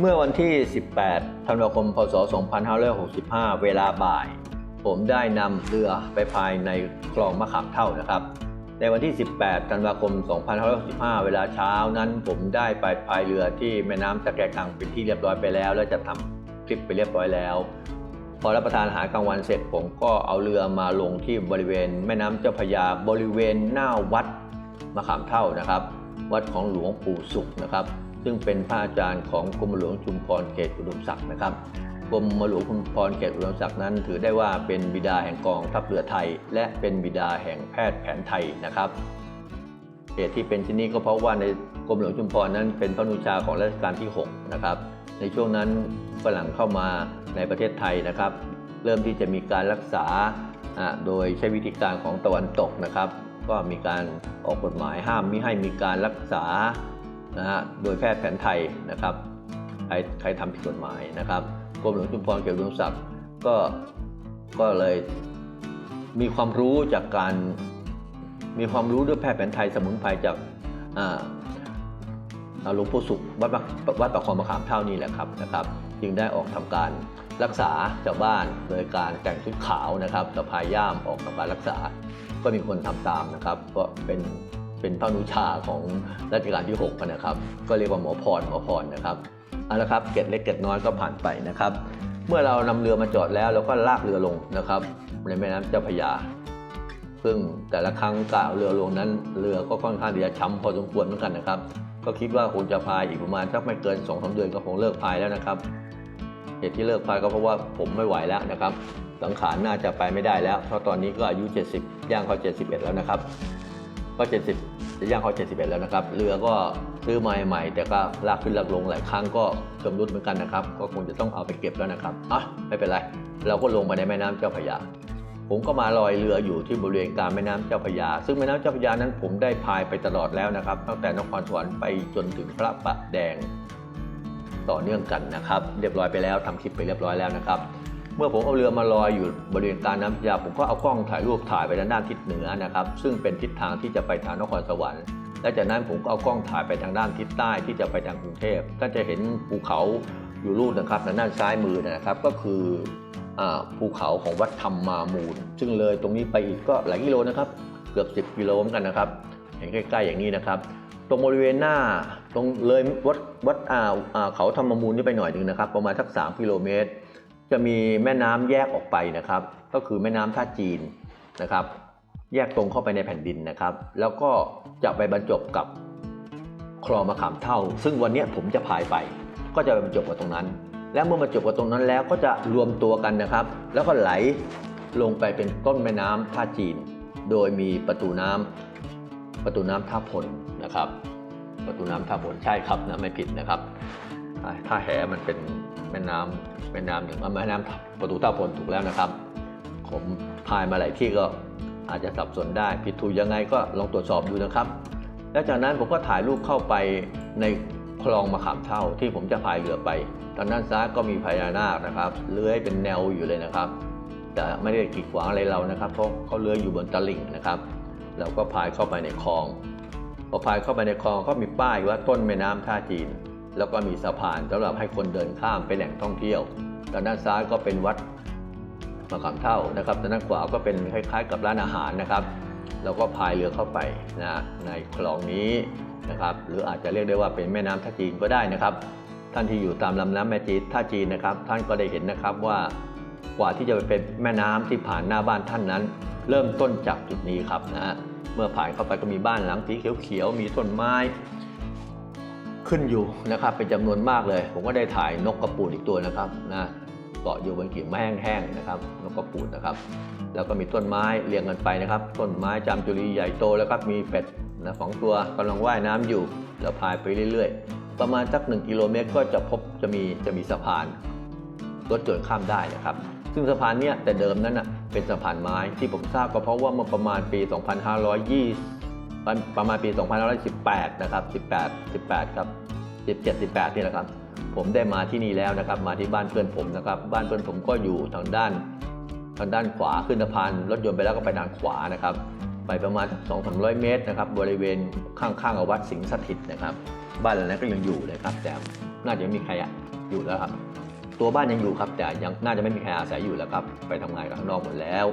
เมื่อวันที่ 18 ธันวาคม พศ 2565 เวลาบ่าย ผมได้นำเรือไปภายในคลองมะขามเท่านะครับ ในวันที่ 18 ธันวาคม 2565 เวลาเช้านั้น ผมได้ไปพายเรือที่แม่น้ำตะแกรงกลางเป็นที่เรียบร้อยไปแล้ว และจะทำคลิปไปเรียบร้อยแล้ว พอรับประทานอาหารกลางวันเสร็จ ผมก็เอาเรือมาลงที่บริเวณ แม่น้ำเจ้าพยาบริเวณหน้าวัดมะขามเท่านะครับ วัดของหลวงปู่สุขนะครับ ซึ่งเป็นพระอาจารย์ของกรมหลวงชุมพรเขตอุดมศักดิ์นะครับกรมหลวงชุมพรเขตอุดมศักดิ์นั้น ถือได้ว่าเป็นบิดาแห่งกองทัพเรือไทย และเป็นบิดาแห่งแพทย์แผนไทยนะครับเหตุที่เป็นที่นี้ก็เพราะว่าในกรมหลวงชุมพรนั้นเป็นพระนุชาของรัชกาลที่6นะครับในช่วงนั้นฝรั่งเข้ามาในประเทศไทยนะครับ เริ่มที่จะมีการรักษาอ่าโดยใช้วิธีการของตะวันตกนะครับ ก็มีการออกกฎหมายห้ามไม่ให้มีการรักษา นะฮะโดยแพทย์แผนไทยนะครับใครใครทำผิดกฎหมายนะครับกรมหลวงชุมพรเกี่ยวกับศักดิ์ก็ก็เลยมีความรู้จากการมีความรู้ด้วยแพทย์แผนไทยสมุนไพรจากอาอ่าหลวงปู่สุขวัดปะวัดประคองมะขามเท่านี่แหละครับนะครับ จึงได้ออกทำการรักษาชาวบ้านโดยการแต่งชุดขาวนะครับสะพายย่ามออกทำการรักษา ก็มีคนทำตามนะครับ ก็เป็น เป็นพระนุชาของรัชกาลที่6นะครับ ก็เรียกว่าหมอพรหมอพรนะครับเอาละครับเกร็ดเล็กเกร็ดน้อยก็ผ่านไปนะครับ เมื่อเรานำเรือมาจอดแล้วเราก็ลากเรือลงนะครับในแม่น้ำเจ้าพระยาซึ่งแต่ละครั้งกเอาเรือลงนั้นเรือก็ค่อนข้างที่จะช้ำพอสมควรเหมือนกันนะครับ ก็คิดว่าคงจะพายอีกประมาณสักไม่เกิน2อสเดือนก็คงเลิกพายแล้วนะครับเหตุที่เลิกพายก็เพราะว่าผมไม่ไหวแล้วนะครับสังขารน่าจะไปไม่ได้แล้ว เพราะตอนนี้ก็อายุ 70 ย่างเข้า71 แล้วนะครับ ก็ 70จะย่างเข้า71 แล้วนะครับ เรือก็ซื้อมาใหม่แต่ก็ลากขึ้นลากลงหลายครั้งก็ชำรุดเหมือนกันนะครับ ก็คงจะต้องเอาไปเก็บแล้วนะครับอะไม่เป็นไร เราก็ลงไปในแม่น้ำเจ้าพระยา ผมก็มาลอยเรืออยู่ที่บริเวณกลางแม่น้ำเจ้าพระยา ซึ่งแม่น้ำเจ้าพระยานั้นผมได้พายไปตลอดแล้วนะครับ ตั้งแต่นครสวรรค์ไปจนถึงพระประแดง ต่อเนื่องกันนะครับ เรียบร้อยไปแล้วทำคลิปไปเรียบร้อยแล้วนะครับ เมื่อผมเอาเรือมาลอยอยู่บริเวณกางน้ำพยาผมก็เอากล้องถ่ายรูปถ่ายไปทางด้านทิศเหนือนะครับ ซึ่งเป็นทิศทางที่จะไปทางนครสวรรค์และจากนั้นผมก็เอากล้องถ่ายไปทางด้านทิศใต้ที่จะไปทางกรุงเทพก็จะเห็นภูเขาอยู่รูปนะครับทางด้านซ้ายมือนะครับก็คือภูเขาของวัดธรรมมามูล ซึ่งเลยตรงนี้ไปอีกก็หลายกิโลนะครับเกือบ 10 กิโลเหมือนกันนะครับเห็นใกล้ๆอย่างนี้นะครับ ตรงบริเวณหน้าตรงเลยวัดวัดอ่าเขาธรรมมูลนี่ไปหน่อยหนึ่งนะครับ ประมาณสัก 3 กิโลเมตร จะมีแม่น้ำแยกออกไปนะครับ ก็คือแม่น้ำท่าจีนนะครับ แยกตรงเข้าไปในแผ่นดินนะครับ แล้วก็จะไปบรรจบกับคลองมะขามเท่า ซึ่งวันนี้ผมจะพายไป ก็จะไปบรรจบกับตรงนั้น แล้วเมื่อบรรจบกับตรงนั้นแล้วก็จะรวมตัวกันนะครับ แล้วก็ไหลลงไปเป็นต้นแม่น้ำท่าจีน โดยมีประตูน้ำประตูน้ำท่าพลนะครับ ประตูน้ำท่าพลใช่ครับนะไม่ผิดนะครับท่าแหมันเป็นแม่น้ำ แม่น้ำหนึ่งอะแม่น้ำประตูท่าพลถูกแล้วนะครับ ผมพายมาหลายที่ก็อาจจะสับสนได้ผิดถูกยังไงก็ลองตรวจสอบดูนะครับ แล้วจากนั้นผมก็ถ่ายรูปเข้าไปในคลองมะขามเท่าที่ผมจะพายเรือไปทางด้านซ้ายก็มีพญานาคนะครับเลื้อยเป็นแนวอยู่เลยนะครับ แต่ไม่ได้กีดขวางอะไรเรานะครับเพราะเขาเลื้อยอยู่บนตลิ่งนะครับเราก็พายเข้าไปในคลองพอพายเข้าไปในคลองก็มีป้ายว่าต้นแม่น้ำท่าจีน แล้วก็มีสะพานสำหรับให้คนเดินข้ามไปแหล่งท่องเที่ยวทางด้านซ้ายก็เป็นวัดมะขามเท่านะครับทางด้านขวาก็เป็นคล้าย ๆ กับร้านอาหารนะครับเราก็พายเรือเข้าไปนะในคลองนี้นะครับ หรืออาจจะเรียกได้ว่าเป็นแม่น้ำท่าจีนก็ได้นะครับ ท่านที่อยู่ตามลำน้ำแม่จีนท่าจีนนะครับ ท่านก็ได้เห็นนะครับว่ากว่าที่จะไปเป็นแม่น้ำที่ผ่านหน้าบ้านท่านนั้น เริ่มต้นจากจุดนี้ครับนะฮะเมื่อผ่านเข้าไปก็มีบ้านหลังสีเขียวๆมีต้นไม้ ขึ้นอยู่นะครับเป็นจำนวนมากเลย ผมก็ได้ถ่ายนกกระปูดอีกตัวนะครับนะเกาะอยู่บนกิ่งไม้แห้งๆนะครับนกกระปูดนะครับ แล้วก็มีต้นไม้เรียงกันไปนะครับ ต้นไม้จามจุรีใหญ่โตแล้วครับมีเป็ดนะสองตัวกำลังว่ายน้ำอยู่เราพายไปเรื่อย ๆ ประมาณสักหนึ่งกิโลเมตรก็จะพบจะมีจะมีสะพานรถจนข้ามได้นะครับ ซึ่งสะพานเนี้ยแต่เดิมนั้นนะเป็นสะพานไม้ที่ผมทราบก็เพราะว่าเมื่อประมาณปี 2520 ประประมาณปี2518นะครับ18 18ครับ17 18นี่แหละครับ ผมได้มาที่นี่แล้วนะครับ มาที่บ้านเพื่อนผมนะครับ บ้านเพื่อนผมก็อยู่ทางด้าน ทางด้านขวาขึ้นสะพานรถยนต์ไปแล้วก็ไปทางขวานะครับ ไปประมาณ 2 3 0 0 เมตรนะครับ บริเวณข้างๆกับวัดสิงห์สถิตนะครับ บ้านหลังนั้นก็ยังอยู่เลยครับ แต่น่าจะไม่มีใครอยู่แล้วครับ ตัวบ้านยังอยู่ครับ แต่ยังน่าจะไม่มีใครอาศัยอยู่แล้วครับ ไปทำงานกันข้างนอกหมดแล้ว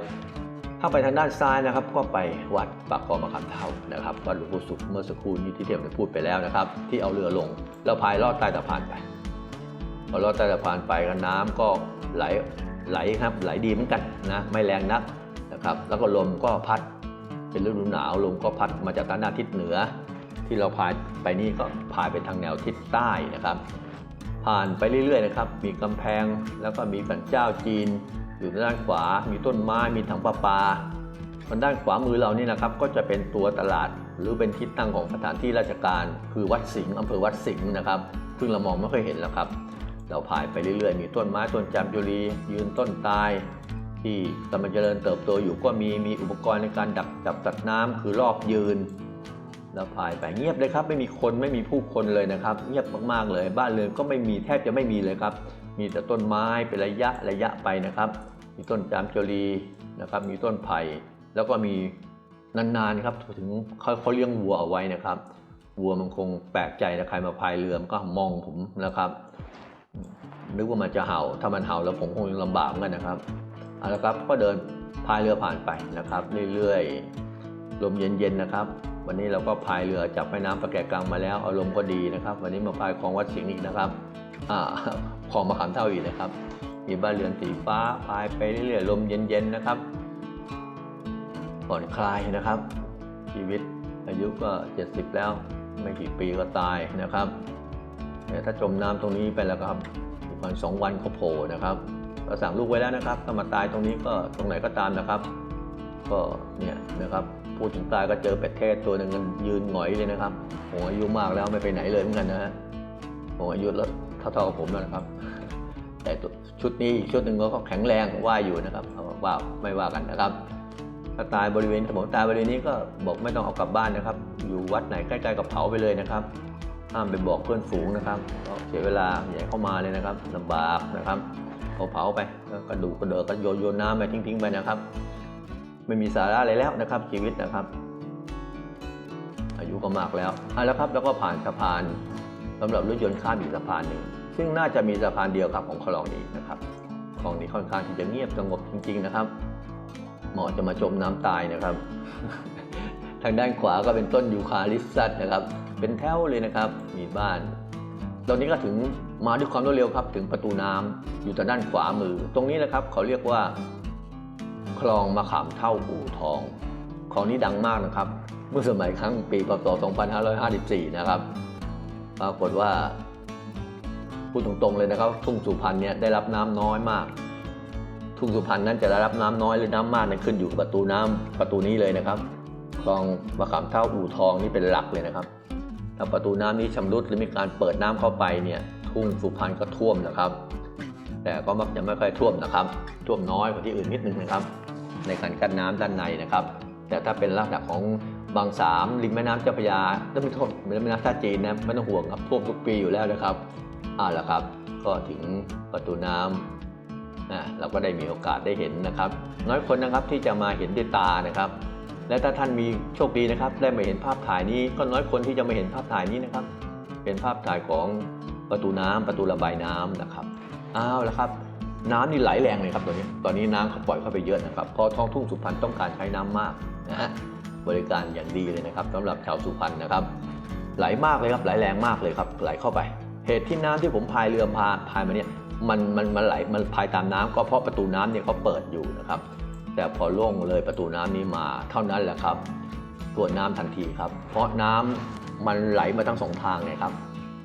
ถ้าไปทางด้านซ้ายนะครับ ก็ไปวัดปากคลองมะขามเท่านะครับวัดหลวงปู่สุขเมื่อสักครู่นี้ที่เทียมได้พูดไปแล้วนะครับ ที่เอาเรือลง แล้วพายลอดใต้สะพานไปพอลอดใต้สะพานไปกันน้ำก็ไหลไหลครับไหลดีเหมือนกันนะไม่แรงนักนะครับแล้วก็ลมก็พัดเป็นฤดูหนาวลมก็พัดมาจากทางด้านทิศเหนือ ที่เราพายไปนี่ก็พายไปทางแนวทิศใต้นะครับ ผ่านไปเรื่อยๆนะครับ มีกำแพงแล้วก็มีสันเจ้าจีน อยู่ด้านขวา มีต้นไม้ มีถังประปาทางด้านขวามือเรานี่นะครับ ก็จะเป็นตัวตลาด หรือเป็นที่ตั้งของสถานที่ราชการ คือวัดสิงห์อำเภอวัดสิงห์นะครับ ซึ่งเรามองไม่ค่อยเห็นแล้วครับ เราผ่านไปเรื่อยๆ มีต้นไม้ต้นจามจุรี ยืนต้นตาย ที่กำลังเจริญเติบโตอยู่ก็มี มีอุปกรณ์ในการดักจับสัตว์น้ำคือรอบยืนแล้วผ่านไปเงียบเลยครับ ไม่มีคนไม่มีผู้คนเลยนะครับ เงียบมากๆเลย บ้านเรือนก็ไม่มีแทบจะไม่มีเลยครับ มีแต่ต้นไม้เป็นระยะระยะไปนะครับ มีต้นจามจุรีนะครับ มีต้นไผ่แล้วก็มีนานๆครับถึงเขาเขาเลี้ยงวัวเอาไว้นะครับวัวมันคงแปลกใจนะใครมาพายเรือมันก็มองผมนะครับนึกว่ามันจะเห่า ถ้ามันเห่าแล้วผมคงยังลำบากเหมือนกันนะครับเอาละครับก็เดินพายเรือผ่านไปนะครับ เรื่อยๆลมเย็นๆนะครับ วันนี้เราก็พายเรือจับแม่น้ำประแกกลางมาแล้วอารมณ์ก็ดีนะครับ วันนี้มาพายคลองวัดสิงห์อีกนะครับ อ่าคลองมะขามเท่าอีกนะครับ มีบ้านเรือนสีฟ้าพายไปเรื่อยๆลมเย็นๆนะครับผ่อนคลายนะครับ ชีวิตอายุก็ 70 แล้วไม่กี่ปีก็ตายนะครับแต่ถ้าจมน้ำตรงนี้ไปแล้วครับอีกวันสองวันเขาโผล่นะครับก็สั่งลูกไว้แล้วนะครับถ้ามาตายตรงนี้ก็ตรงไหนก็ตามนะครับ ก็เนี่ยนะครับพูดถึงตายก็เจอเป็ดเทศตัวหนึ่งยืนหงอยเลยนะครับผมอายุมากแล้วไม่ไปไหนเลยเหมือนกันนะฮะผมอายุแล้ว เท่าๆกับผมแล้วนะครับ แต่ชุดนี้ชุดหนึ่งก็แข็งแรงว่าอยู่นะครับว่าไม่ว่ากันนะครับ ถ้าตายบริเวณสมองตายบริเวณนี้ก็บอกไม่ต้องเอากลับบ้านนะครับ อยู่วัดไหนใกล้ๆกับเผาไปเลยนะครับห้ามไปบอกเพื่อนฝูงนะครับเสียเวลาอย่าให้เข้ามาเลยนะครับลำบากนะครับเผาเผาไปกระดูกกระเดิกก็โยนโยนน้ำไปทิ้งๆไปนะครับ ไม่มีสาระอะไรแล้วนะครับ ชีวิตนะครับ อายุก็มากแล้วเอาแล้วครับแล้วก็ผ่านสะพาน สำหรับรถยนต์ข้ามอีกสะพานหนึ่ง ซึ่งน่าจะมีสะพานเดียวครับของคลองนี้นะครับคลองนี้ค่อนข้างที่จะเงียบสงบจริง ๆนะครับเหมาะจะมาจมน้ำตายนะครับ ทางด้านขวาก็เป็นต้นยูคาลิปซัสนะครับ เป็นแถวเลยนะครับ มีบ้าน ตอนนี้ก็ถึงมาด้วยความรวดเร็วครับ ถึงประตูน้ำอยู่ทางด้านขวามือ ตรงนี้นะครับเขาเรียกว่า คลองมะขามเท่าอู่ทองคลองนี้ดังมากนะครับ เมื่อสมัยครั้งปีพศ2554 นะครับ ปรากฏว่าพูดตรงๆเลยนะครับ ทุ่งสุพรรณเนี่ยได้รับน้ำน้อยมาก ทุ่งสุพรรณนั้นจะได้รับน้ำน้อยหรือน้ำมากนั้นขึ้นอยู่กับประตูน้ำประตูนี้เลยนะครับคลองมะขามเท่าอู่ทองนี่เป็นหลักเลยนะครับถ้าประตูน้ำนี้ชำรุดหรือมีการเปิดน้ำเข้าไปเนี่ยทุ่งสุพรรณก็ท่วมนะครับ แต่ก็มักจะไม่ค่อยท่วมนะครับ ท่วมน้อยกว่าที่อื่นนิดนึงนะครับ ในการกั้นน้ำด้านในนะครับ แต่ถ้าเป็นลักษณะของ บางสามริมแม่น้ำเจ้าพระยาต้องไม่ท่วมแม่น้ำท่าจีนนะไม่ต้องห่วงครับท่วมทุกปีอยู่แล้วนะครับอ่าละครับ ก็ถึงประตูน้ำนะเราก็ได้มีโอกาสได้เห็นนะครับ น้อยคนนะครับที่จะมาเห็นด้วยตานะครับ และถ้าท่านมีโชคดีนะครับ ได้มาเห็นภาพถ่ายนี้ก็น้อยคนที่จะมาเห็นภาพถ่ายนี้นะครับ เป็นภาพถ่ายของประตูน้ำประตูระบายน้ำนะครับอ้าวแล้วครับ น้ำนี่ไหลแรงเลยครับตอนนี้ ตอนนี้น้ำเขาปล่อยเข้าไปเยอะนะครับเพราะท้องทุ่งสุพรรณต้องการใช้น้ำมากนะฮะ บริการอย่างดีเลยนะครับสำหรับชาวสุพรรณนะครับ ไหลมากเลยครับไหลแรงมากเลยครับไหลเข้าไป เหตุที่น้ำที่ผมพายเรือพาพายมาเนี่ยมันมันมันไหลมันพายตามน้ำก็เพราะประตูน้ำเนี่ยเขาเปิดอยู่นะครับ แต่พอล่วงเลยประตูน้ำนี้มาเท่านั้นแหละครับตรวจน้ำทันทีครับ เพราะน้ำมันไหลมาทั้งสองทางไงครับ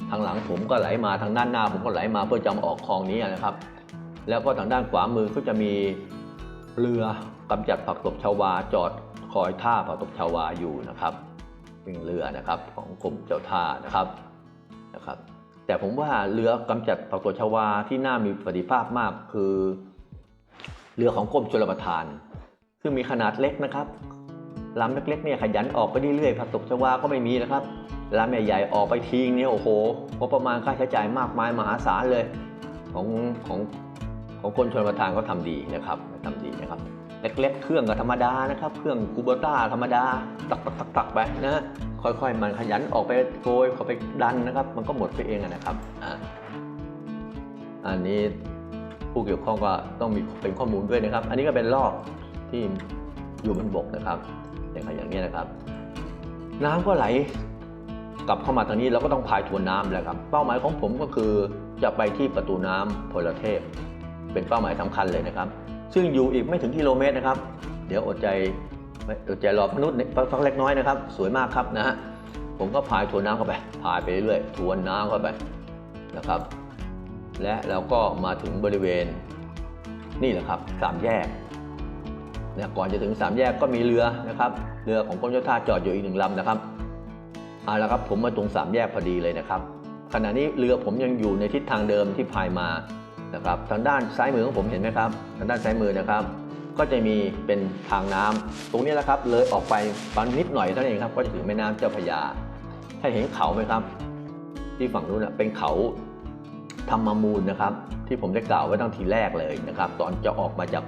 ทางหลังผมก็ไหลมาทางด้านหน้าผมก็ไหลมาเพื่อจะมาออกคลองนี้นะครับ แล้วก็ทางด้านขวามือก็จะมีเรือกำจัดผักตบชาวาจอด คอยท่าผักตบชวาอยู่นะครับเป็นเรือนะครับของกรมเจ้าท่านะครับนะครับ แต่ผมว่าเรือกำจัดผักตบชวาที่น่ามีประสิทธิภาพมากคือ เรือของกรมชลประทาน ซึ่งมีขนาดเล็กนะครับลำเล็กๆเนี่ยขยันออกไปเรื่อยๆผักตบชวาก็ไม่มีนะครับลำใหญ่ๆออกไปทิ้งเนี่ยโอ้โหงบประมาณค่าใช้จ่ายมากมายมหาศาลเลย ของของของคนชนประทานก็ทำดีนะครับทำดีนะครับ เล็กๆ เครื่องก็ธรรมดานะครับ เครื่องคูโบต้าธรรมดา ตักตักตักตักไปนะค่อยๆ มันขยันออกไปโกยเข้าไปดันนะครับ มันก็หมดไปเองนะครับอันนี้ผู้เกี่ยวข้องก็ต้องมีเป็นข้อมูลด้วยนะครับ อันนี้ก็เป็นลอกที่อยู่บนบกนะครับ อย่างอย่างนี้นะครับ น้ำก็ไหลกลับเข้ามาทางนี้เราก็ต้องพายทวนน้ำแหละครับ เป้าหมายของผมก็คือจะไปที่ประตูน้ำพลเทพ เป็นเป้าหมายสำคัญเลยนะครับ ซึ่งอยู่อีกไม่ถึงกิโลเมตรนะครับ เดี๋ยวอดใจอดใจรอมนุษย์ฟังเล็กน้อยนะครับ สวยมากครับนะฮะผมก็พายทวนน้ำเข้าไปพายไปเรื่อยๆทวนน้ำเข้าไปนะครับ และเราก็มาถึงบริเวณนี่แหละครับสามแยกเนี่ยก่อนจะถึงสามแยกก็มีเรือนะครับเรือของกรมเจ้าท่าจอดอยู่อีกหนึ่งลำนะครับเอาละครับผมมาตรงสามแยกพอดีเลยนะครับ ขณะนี้เรือผมยังอยู่ในทิศทางเดิมที่พายมา นะครับทางด้านซ้ายมือของผมเห็นไหมครับทางด้านซ้ายมือนะครับ ก็จะมีเป็นทางน้ำตรงนี้แหละครับ เลยออกไปประมาณนิดหน่อยเท่านั้นเองครับก็จะถึงแม่น้ำเจ้าพระยาถ้าเห็นเขาไหมครับ ที่ฝั่งนู้นเป็นเขาธรรมมูลนะครับ ที่ผมได้กล่าวไว้ตั้งทีแรกเลยนะครับ ตอนจะออกมาจาก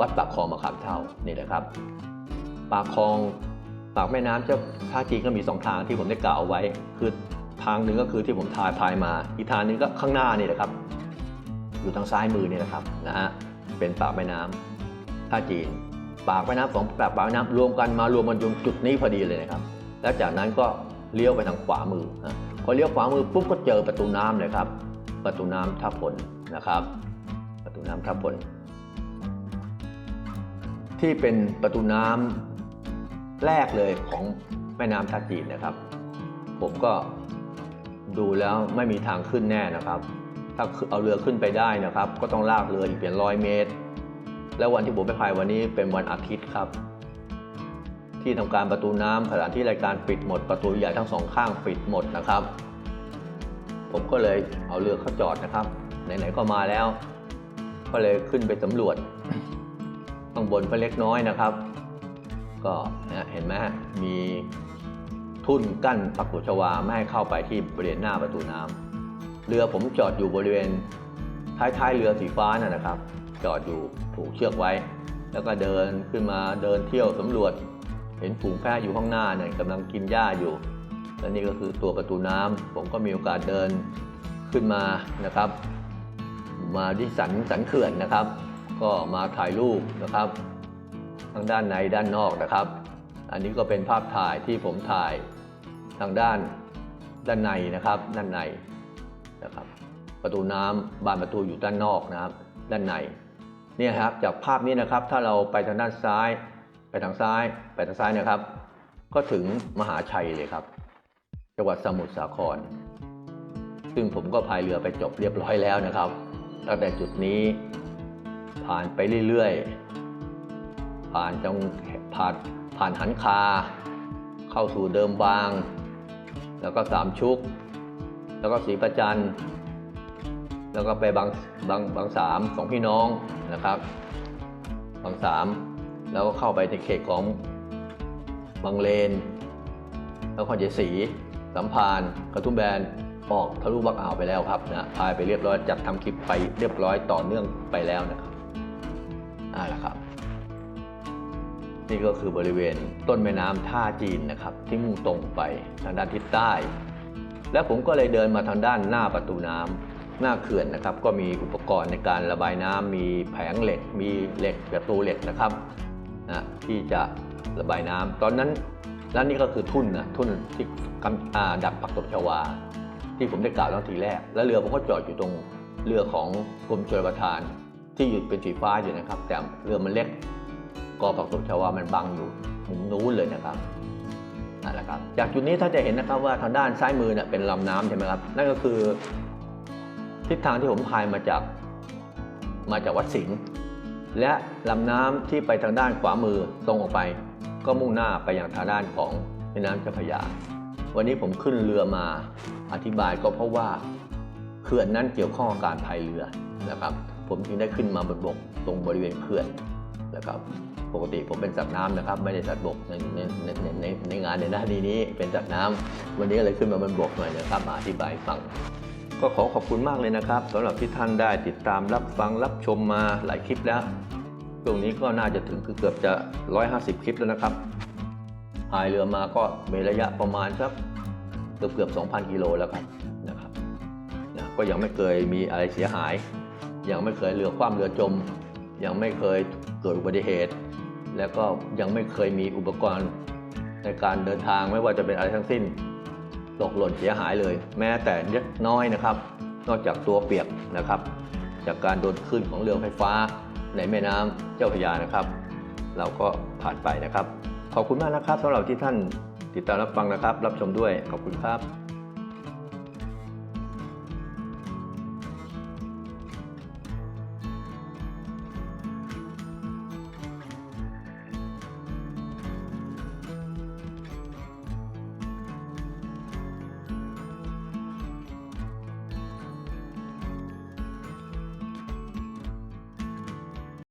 วัดปากคลองมะขามเท่านี่แหละครับ ปากคลองปากแม่น้ำเจ้าท่าจีนก็มีสองทางที่ผมได้กล่าวเอาไว้ คือทางหนึ่งก็คือที่ผมทายพายมา อีกทางหนึงก็ข้างหน้านี่แหละครับ อยู่ทางซ้ายมือเนี่แหละครับนะฮะเป็นปากแม่น้ำท่าจีน ปากแม่น้ำสองปากปากแม่น้ำรวมกันมารวมกันตรงจุดนี้พอดีเลยนะครับแล้วจากนั้นก็เลี้ยวไปทางขวามือนะพอเลี้ยวขวามือปุ๊บก็เจอประตูน้ำเลยครับ ประตูน้ำท่าพลนะครับ ประตูน้ำท่าพลที่เป็นประตูน้ำแรกเลยของแม่น้ำท่าจีนนะครับ ผมก็ดูแล้วไม่มีทางขึ้นแน่นะครับ ถ้าเอาเรือขึ้นไปได้นะครับ ก็ต้องลากเรืออีกเป็นร้อยเมตร แล้ววันที่ผมไปพายวันนี้เป็นวันอาทิตย์ครับ ที่ทำการประตูน้ำสถานที่รายการปิดหมด ประตูใหญ่ทั้งสองข้างปิดหมดนะครับ ผมก็เลยเอาเรือเข้าจอดนะครับไหนๆก็มาแล้ว ก็เลยขึ้นไปสำรวจข้างบนก็เล็กน้อยนะครับ ก็นะเห็นไหมมีทุ่นกั้นปักตชวาไม่ให้เข้าไปที่บริเวณหน้าประตูน้ำ เรือผมจอดอยู่บริเวณท้ายๆเรือสีฟ้าน่ะนะครับ จอดอยู่ผูกเชือกไว้ แล้วก็เดินขึ้นมาเดินเที่ยวสำรวจ เห็นฝูงแพะอยู่ข้างหน้าเนี่ยกำลังกินหญ้าอยู่ และนี่ก็คือตัวประตูน้ำผมก็มีโอกาสเดินขึ้นมานะครับ มาที่สันสันเขื่อนนะครับ ก็มาถ่ายรูปนะครับ ทั้งด้านในด้านนอกนะครับ อันนี้ก็เป็นภาพถ่ายที่ผมถ่ายทางด้านด้านในนะครับ ด้านใน นะครับ ประตูน้ำบานประตูอยู่ด้านนอกนะครับ ด้านในเนี่ยครับจากภาพนี้นะครับถ้าเราไปทางด้านซ้าย ไปทางซ้าย ไปทางซ้ายนะครับ ก็ถึงมหาชัยเลยครับ จังหวัดสมุทรสาคร ซึ่งผมก็พายเรือไปจบเรียบร้อยแล้วนะครับ ตั้งแต่จุดนี้ผ่านไปเรื่อยๆ ผ่านจังผ่านผ่านหันคา เข้าสู่เดิมบาง แล้วก็สามชุก แล้วก็ศรีประจันแล้วก็ไปบางบางบางสามสองพี่น้องนะครับ บางสามแล้วก็เข้าไปในเขตของบางเลนแล้วคอนเจสีสัมพานกระทุ่มแบนออกทะลุบักอ่าวไปแล้วครับนะพายไปเรียบร้อยจัดทำคลิปไปเรียบร้อยต่อเนื่องไปแล้วนะครับอ่าละครับ นี่ก็คือบริเวณต้นแม่น้ำท่าจีนนะครับ ที่มุ่งตรงไปทางด้านทิศใต้ และผมก็เลยเดินมาทางด้านหน้าประตูน้ำหน้าเขื่อนนะครับ ก็มีอุปกรณ์ในการระบายน้ำมีแผงเหล็ก มีเหล็กประตูเหล็กนะครับนะที่จะระบายน้ำตอนนั้นแล้วนี่ก็คือทุ่นนะทุ่นที่กำดักปักตบชวา ที่ผมได้กล่าวตั้งทีแรก แล้วเรือผมก็จอดอยู่ตรงเรือของกรมชลประทาน ที่อยู่เป็นสีฟ้าอยู่นะครับ แต่เรือมันเล็กกอผักตบชวามันบังอยู่มุมนู้นเลยนะครับ นั่นแหละครับจากจุดนี้ถ้าจะเห็นนะครับว่าทางด้านซ้ายมือเนี่ยเป็นลำน้ำใช่ไหมครับนั่นก็คือ ทิศทางที่ผมพายมาจากมาจากวัดสิงห์และลำน้ำที่ไปทางด้านขวามือตรงออกไป ก็มุ่งหน้าไปยังทางด้านของแม่น้ำเจ้าพระยา วันนี้ผมขึ้นเรือมาอธิบายก็เพราะว่าเขื่อนนั้นเกี่ยวข้องกับการพายเรือนะครับ ผมจึงได้ขึ้นมาบนบกตรงบริเวณเขื่อน นะครับปกติผมเป็นสัตว์น้ำนะครับ ไม่ได้สัตว์บกในในในในในในงานในหน้าที่นี้เป็นสัตว์น้ำวันนี้เลยขึ้นมาบนบกหน่อยนะครับมาอธิบายฟัง ก็ขอขอบคุณมากเลยนะครับสำหรับที่ท่านได้ติดตามรับฟังรับชมมาหลายคลิปแล้วช่วงนี้ก็น่าจะถึงคือเกือบจะ 150 คลิปแล้วนะครับพายเรือมาก็มีระยะประมาณสักเกือบเกือบ2,000 กิโลแล้วครับนะครับนะก็ยังไม่เคยมีอะไรเสียหาย ยังไม่เคยเรือคว่ำเรือจม ยังไม่เคย เกิดอุบัติเหตุ แล้วก็ยังไม่เคยมีอุปกรณ์ในการเดินทางไม่ว่าจะเป็นอะไรทั้งสิ้นตกหล่นเสียหายเลย แม้แต่เล็กน้อยนะครับ นอกจากตัวเปียกนะครับ จากการโดนคลื่นของเรือไฟฟ้าในแม่น้ำเจ้าพระยานะครับ เราก็ผ่านไปนะครับ ขอบคุณมากนะครับสำหรับที่ท่านติดตามรับฟังนะครับ รับชมด้วยขอบคุณครับ